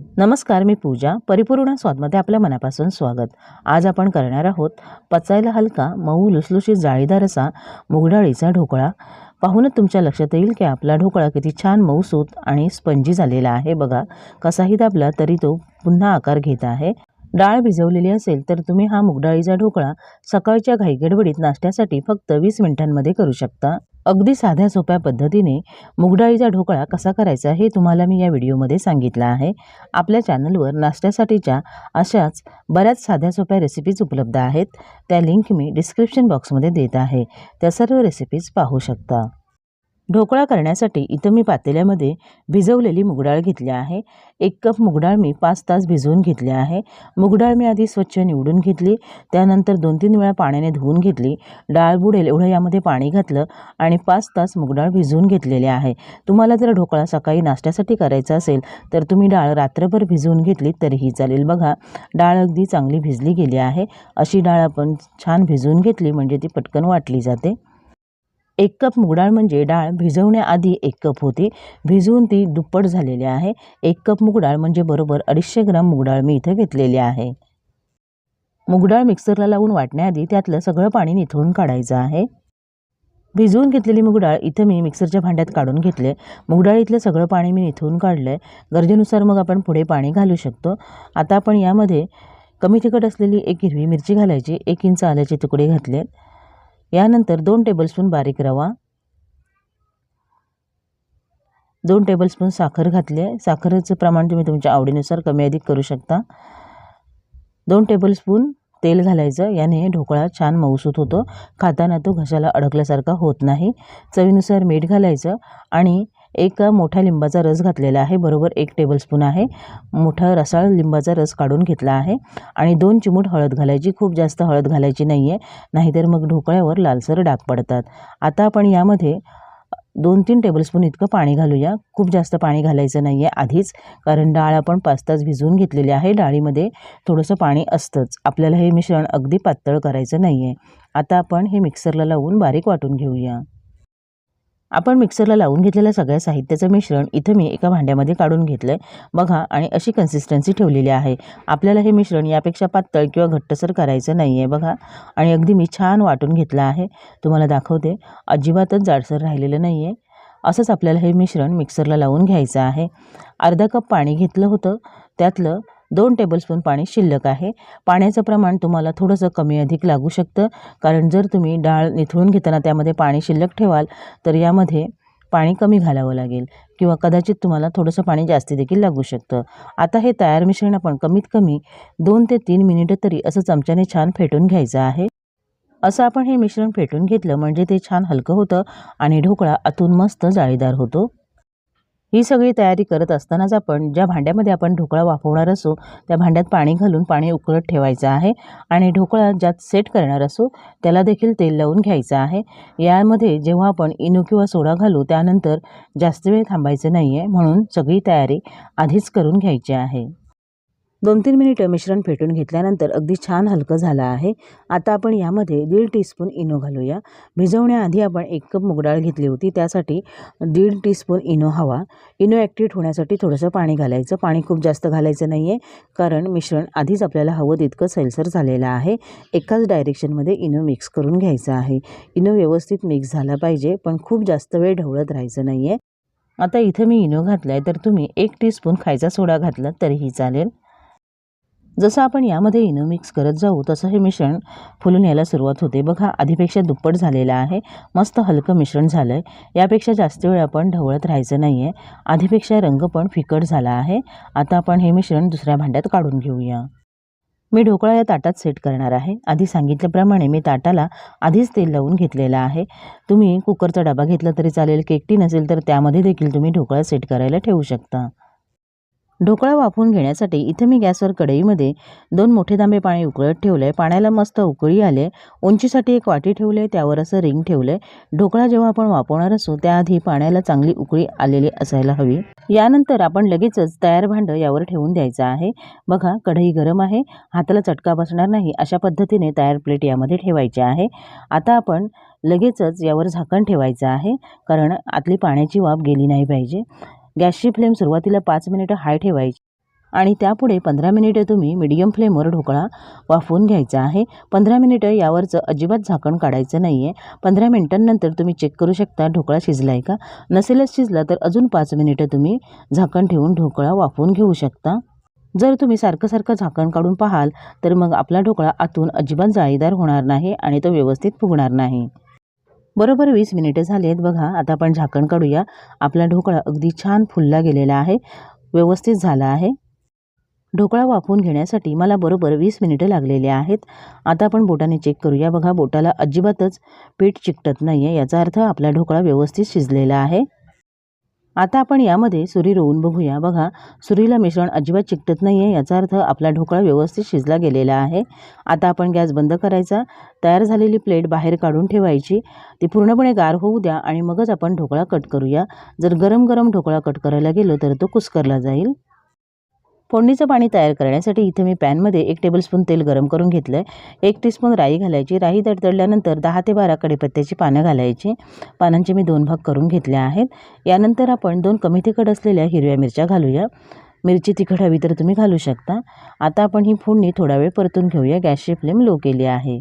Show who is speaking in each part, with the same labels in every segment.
Speaker 1: नमस्कार मी पूजा. परिपूर्ण स्वादमध्ये आपल्या मनापासून स्वागत. आज आपण करणार आहोत पचायला हलका मऊ लुसलुशीत जाळीदार असा मुगडाळीचा ढोकळा. पाहूनच तुमच्या लक्षात येईल की आपला ढोकळा किती छान मऊसूत आणि स्पंजी झालेला आहे बघा. कसाही दाबला तरी तो पुन्हा आकार घेत आहे. डाळ भिजवलेली असेल तर तुम्ही हा मुगडाळीचा ढोकळा सकाळच्या घाईगडबडीत नाश्त्यासाठी फक्त वीस मिनिटांमध्ये करू शकता. अगदी साध्या सोप्या पद्धतीने मुगडाळीचा ढोकळा कसा करायचा हे तुम्हाला मी या व्हिडिओमध्ये सांगितलं आहे. आपल्या चॅनलवर नाश्त्यासाठीच्या अशाच बऱ्याच साध्या सोप्या रेसिपीज उपलब्ध आहेत. त्या लिंक मी डिस्क्रिप्शन बॉक्समध्ये देत आहे. त्या सर्व रेसिपीज पाहू शकता. ढोकळा करण्यासाठी इथं मी पातेल्यामध्ये भिजवलेली मुगडाळ घेतली आहे. एक कप मुगडाळ मी पाच तास भिजवून घेतली आहे. मुगडाळ मी आधी स्वच्छ निवडून घेतली त्यानंतर दोन तीन वेळा पाण्याने धुवून घेतली डाळ बुडेल एवढं यामध्ये पाणी घातलं आणि पाच तास मुगडाळ भिजवून घेतलेली आहे. तुम्हाला जर ढोकळा सकाळी नाश्त्यासाठी करायचा असेल तर तुम्ही डाळ रात्रभर भिजवून घेतली तरीही चालेल. बघा डाळ अगदी चांगली भिजली गेली आहे. अशी डाळ आपण छान भिजवून घेतली म्हणजे ती पटकन वाटली जाते. एक कप मुगडाळ म्हणजे डाळ भिजवण्याआधी एक कप होती. भिजवून ती दुप्पट झालेली आहे. एक कप मुगडाळ म्हणजे बरोबर अडीचशे ग्राम मुगडाळ मी इथं घेतलेली आहे. मुगडाळ मिक्सरला लावून वाटण्याआधी त्यातलं सगळं पाणी निथळून काढायचं आहे. भिजवून घेतलेली मुगडाळ इथं मी मिक्सरच्या भांड्यात काढून घेतले. मुगडाळीतलं सगळं पाणी मी निथळून काढलं आहे गरजेनुसार मग आपण पुढे पाणी घालू शकतो. आता आपण यामध्ये कमी तिखट असलेली एक हिरवी मिरची घालायची. एक इंच आल्याचे तुकडे घातले यानंतर दोन टेबलस्पून बारीक रवा दोन टेबलस्पून साखर घातली आहे. साखरेचं प्रमाण तुम्ही तुमच्या आवडीनुसार कमी अधिक करू शकता. दोन टेबलस्पून तेल घालायचं. याने ढोकळा छान मऊसूत होतो. खाताना तो घशाला अडकल्यासारखा होत नाही. चवीनुसार मीठ घालायचं आणि एक मोठा लिंबाचा रस घातलेला आहे. बरोबर एक टेबलस्पून आहे. मोठा रसाळ लिंबाचा रस काढून घेतला आहे. आणि दोन चिमूट हळद घालायची. खूप जास्त हळद घालायची नाही आहे नाहीतर मग ढोकळ्यावर लालसर डाग पडतात. आता आपण यामध्ये दोन तीन टेबलस्पून इतकं पाणी घालूया. खूप जास्त पाणी घालायचं नाही आहे आधीच. कारण डाळ आपण पाच तास भिजवून घेतलेली आहे. डाळीमध्ये थोडंसं पाणी असतंच. आपल्याला हे मिश्रण अगदी पातळ करायचं नाही आहे आता आपण हे मिक्सरला लावून बारीक वाटून घेऊया. आपण मिक्सरला लावून घेतलेल्या सगळ्या साहित्याचं मिश्रण इथं मी एका भांड्यामध्ये काढून घेतलं आहे बघा आणि अशी कन्सिस्टन्सी ठेवलेली आहे. आपल्याला हे मिश्रण यापेक्षा पातळ किंवा घट्टसर करायचं नाही आहे बघा. आणि अगदी मी छान वाटून घेतलं आहे. तुम्हाला दाखवते. अजिबातच जाडसर राहिलेलं नाही आहे असंच आपल्याला हे मिश्रण मिक्सरला लावून घ्यायचं आहे. अर्धा कप पाणी घेतलं होतं. त्यातलं दोन टेबलस्पून पाणी शिल्लक आहे. पाण्याचं प्रमाण तुम्हाला थोडंसं कमी अधिक लागू शकतं. कारण जर तुम्ही डाळ निथळून घेताना त्यामध्ये पाणी शिल्लक ठेवाल तर यामध्ये पाणी कमी घालावं लागेल किंवा कदाचित तुम्हाला थोडंसं पाणी जास्ती देखील लागू शकतं. आता हे तयार मिश्रण आपण कमीत कमी दोन ते तीन मिनिटं तरी असं चमच्याने छान फेटून घ्यायचं आहे. असं आपण हे मिश्रण फेटून घेतलं म्हणजे ते छान हलकं होतं आणि ढोकळा आतून मस्त जाळीदार होतो. ही सगळी तयारी करत असतानाच आपण ज्या भांड्यामध्ये आपण ढोकळा वाफवणार असू त्या भांड्यात पाणी घालून पाणी उकळत ठेवायचं आहे आणि ढोकळा ज्यात सेट करणार असू त्याला देखील तेल लावून घ्यायचं आहे. यामध्ये जेव्हा आपण इनो किंवा सोडा घालू त्यानंतर जास्त वेळ थांबायचं नाही आहे म्हणून सगळी तयारी आधीच करून घ्यायची आहे. दोन तीन मिनिटं मिश्रण फेटून घेतल्यानंतर अगदी छान हलकं झालं आहे. आता आपण यामध्ये दीड टीस्पून इनो घालूया. भिजवण्याआधी आपण एक कप मुगडाळ घेतली होती त्यासाठी दीड टीस्पून इनो हवा. इनो ॲक्टिव्ह होण्यासाठी थोडंसं पाणी घालायचं. पाणी खूप जास्त घालायचं नाही आहे कारण मिश्रण आधीच आपल्याला हवं तितकं सैलसर झालेलं आहे. एकाच डायरेक्शनमध्ये इनो मिक्स करून घ्यायचं आहे. इनो व्यवस्थित मिक्स झाला पाहिजे पण खूप जास्त वेळ ढवळत राहायचं नाही आहे आता इथं मी इनो घातला आहे तर तुम्ही एक टीस्पून खायचा सोडा घातला तरीही चालेल. जसं आपण यामध्ये इनो मिक्स करत जाऊ तसं हे मिश्रण फुलून यायला सुरुवात होते. बघा आधीपेक्षा दुप्पट झालेलं आहे. मस्त हलकं मिश्रण झालं आहे यापेक्षा जास्त वेळ आपण ढवळत राहायचं नाही आहे आधीपेक्षा रंग पण फिकट झाला आहे. आता आपण हे मिश्रण दुसऱ्या भांड्यात काढून घेऊया. मी ढोकळा या ताटात सेट करणार आहे. आधी सांगितल्याप्रमाणे मी ताटाला आधीच तेल लावून घेतलेलं आहे. तुम्ही कुकरचा डबा घेतला तरी चालेल केकटी नसेल तर त्यामध्ये देखील तुम्ही ढोकळा सेट करायला ठेवू शकता. ढोकळा वाफवून घेण्यासाठी इथं मी गॅसवर कढईमध्ये दोन मोठे तांबे पाणी उकळत ठेवलं. आहे पाण्याला मस्त उकळी आले. उंचीसाठी एक वाटी ठेवले. आहे त्यावर असं रिंग ठेवलं. आहे ढोकळा जेव्हा आपण वापरणार असू त्याआधी पाण्याला चांगली उकळी आलेली असायला हवी. यानंतर आपण लगेचच तयार भांडं यावर ठेवून द्यायचं आहे. बघा कढई गरम आहे. हाताला चटका बसणार नाही अशा पद्धतीने तयार प्लेट यामध्ये ठेवायची आहे. आता आपण लगेचच यावर झाकण ठेवायचं आहे कारण आतली पाण्याची वाफ गेली नाही पाहिजे. गॅसची फ्लेम सुरुवातीला पाच मिनिटं हाय ठेवायची आणि त्यापुढे पंधरा मिनिटं तुम्ही मिडियम फ्लेमवर ढोकळा वाफवून घ्यायचा आहे. पंधरा मिनिटं यावरचं अजिबात झाकण काढायचं नाही आहे पंधरा मिनिटांनंतर तुम्ही चेक करू शकता ढोकळा शिजला आहे का? नसेलच शिजला तर अजून पाच मिनिटं तुम्ही झाकण ठेवून ढोकळा वाफवून घेऊ शकता. जर तुम्ही सारखं सारखं झाकण काढून पाहाल तर मग आपला ढोकळा आतून अजिबात जाळीदार होणार नाही आणि तो व्यवस्थित फुगणार नाही. बरोबर वीस मिनिटं झाली आहेत बघा. आता आपण झाकण काढूया. आपला ढोकळा अगदी छान फुलला गेलेला आहे. व्यवस्थित झाला आहे. ढोकळा वाफवून घेण्यासाठी मला बरोबर वीस मिनिटं लागलेली आहेत. आता आपण बोटाने चेक करूया. बघा बोटाला अजिबातच पीठ चिकटत नाही आहे याचा अर्थ आपला ढोकळा व्यवस्थित शिजलेला आहे. आता आपण यामध्ये सुरी रोवून बघूया. बघा सुरीला मिश्रण अजिबात चिकटत नाही आहे याचा अर्थ आपला ढोकळा व्यवस्थित शिजला गेलेला आहे. आता आपण गॅस बंद करायचा. तयार झालेली प्लेट बाहेर काढून ठेवायची. ती पूर्णपणे गार होऊ द्या आणि मगच आपण ढोकळा कट करूया. जर गरम गरम ढोकळा कट करायला गेलो तर तो कुस्करला जाईल. फोडणीचं पाणी तयार करण्यासाठी इथे मी पॅनमध्ये एक टेबलस्पून तेल गरम करून घेतलं आहे एक टीस्पून राई घालायची. राई तडतडल्यानंतर दहा ते बारा कढीपत्त्याची पानं घालायची. पानांचे मी दोन भाग करून घेतले आहेत. यानंतर आपण दोन कमी तिखट असलेल्या हिरव्या मिरच्या घालूया. मिरची तिखट हवी तर तुम्ही घालू शकता. आता आपण ही फोडणी थोडा वेळ परतून घेऊया. गॅसची फ्लेम लो केली आहे.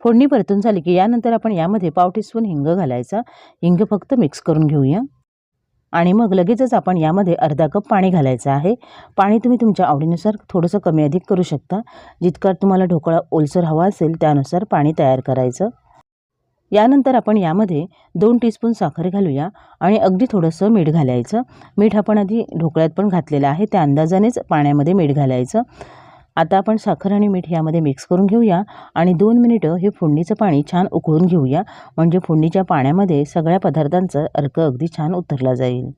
Speaker 1: फोडणी परतून झाली की यानंतर आपण यामध्ये पाव टीस्पून हिंग घालायचा. हिंग फक्त मिक्स करून घेऊया. आणि मग लगेचच आपण यामध्ये अर्धा कप पाणी घालायचं आहे. पाणी तुम्ही तुमच्या आवडीनुसार थोडंसं कमी अधिक करू शकता. जितका तुम्हाला ढोकळा ओलसर हवा असेल त्यानुसार पाणी तयार करायचं. यानंतर आपण यामध्ये दोन टीस्पून साखर घालूया आणि अगदी थोडंसं मीठ घालायचं. मीठ आपण आधी ढोकळ्यात पण घातलेलं आहे. त्या अंदाजानेच पाण्यामध्ये मीठ घालायचं. आता आपण साखर आणि मीठ यामध्ये मिक्स करून घेऊया आणि दोन मिनिटं हे फोडणीचं पाणी छान उकळून घेऊया. म्हणजे फोडणीच्या पाण्यामध्ये सगळ्या पदार्थांचा अर्क अगदी छान उतरला जाईल.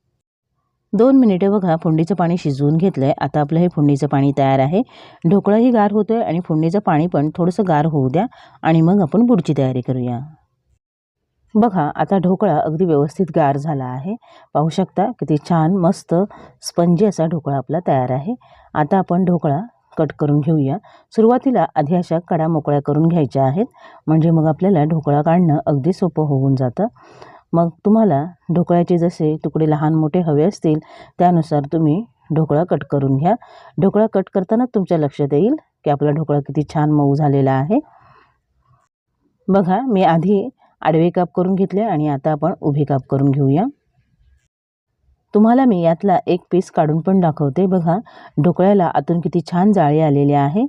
Speaker 1: दोन मिनिटं बघा फोडणीचं पाणी शिजवून घेतलं आहे आता आपलं हे फोडणीचं पाणी तयार आहे. ढोकळाही गार होतो आहे आणि फोडणीचं पाणी पण थोडंसं गार होऊ द्या आणि मग आपण पुढची तयारी करूया. बघा आता ढोकळा अगदी व्यवस्थित गार झाला आहे. पाहू शकता किती छान मस्त स्पंजी असा ढोकळा आपला तयार आहे. आता आपण ढोकळा कट करून घेऊया. सुरुवातीला आधी अशा कडा मोकळ्या करून घ्यायच्या आहेत. म्हणजे मग आपल्याला ढोकळा काढणं अगदी सोपं होऊन जातं. मग तुम्हाला ढोकळ्याचे जसे तुकडे लहान मोठे हवे असतील त्यानुसार तुम्ही ढोकळा कट करून घ्या. ढोकळा कट करताना तुमच्या लक्षात येईल की आपला ढोकळा किती छान मऊ झालेला आहे. बघा मी आधी आडवे काप करून घेतले आणि आता आपण उभे काप करून घेऊया. तुम्हाला मी यातला एक पीस काढून पण दाखवते. बघा ढोकळ्याला आतून किती छान जाळी आलेली आहे.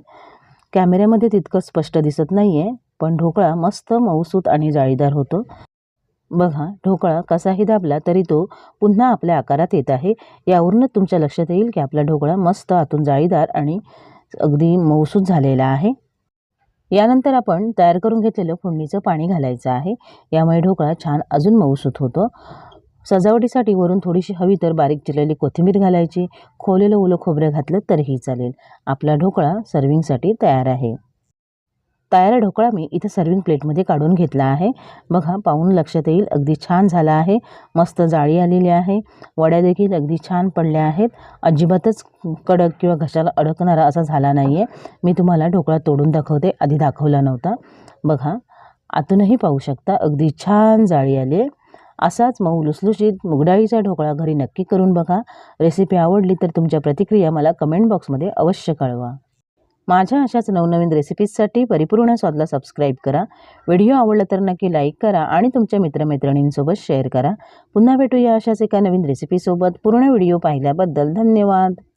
Speaker 1: कॅमेऱ्यामध्ये तितकं स्पष्ट दिसत नाही आहे पण ढोकळा मस्त मऊसूत आणि जाळीदार होतो. बघा ढोकळा कसाही दाबला तरी तो पुन्हा आपल्या आकारात येत आहे. यावरूनच तुमच्या लक्षात येईल की आपला ढोकळा मस्त आतून जाळीदार आणि अगदी मऊसूत झालेला आहे. यानंतर आपण तयार करून घेतलेलं फोडणीचं पाणी घालायचं आहे. यामुळे ढोकळा छान अजून मऊसूत होतो. सजावटीसाठी वरून थोडीशी हवी तर बारीक चिरलेली कोथिंबीर घालायची. खोलेलं ओलं खोबरं घातलं तरीही चालेल. आपला ढोकळा सर्विंगसाठी तयार आहे. तयार ढोकळा मी इथं सर्विंग प्लेटमध्ये काढून घेतला आहे. बघा पाहून लक्षात येईल. अगदी छान झाला आहे. मस्त जाळी आलेली आहे. वड्या देखील अगदी छान पडल्या आहेत. अजिबातच कडक किंवा घशाला अडकणारा असा झाला नाही आहे मी तुम्हाला ढोकळा तोडून दाखवते. आधी दाखवला नव्हता. बघा आतूनही पाहू शकता. अगदी छान जाळी आली आहे. असाच मऊ लुसलुशीत मुगडाळीचा ढोकळा घरी नक्की करून बघा. रेसिपी आवडली तर तुमच्या प्रतिक्रिया मला कमेंट बॉक्समध्ये अवश्य कळवा. माझ्या अशाच नवनवीन रेसिपीजसाठी परिपूर्ण स्वादला सबस्क्राईब करा. व्हिडिओ आवडला तर नक्की लाईक करा आणि तुमच्या मित्रमैत्रिणींसोबत शेअर करा. पुन्हा भेटूया अशाच एका नवीन रेसिपीसोबत पूर्ण व्हिडिओ पाहिल्याबद्दल धन्यवाद.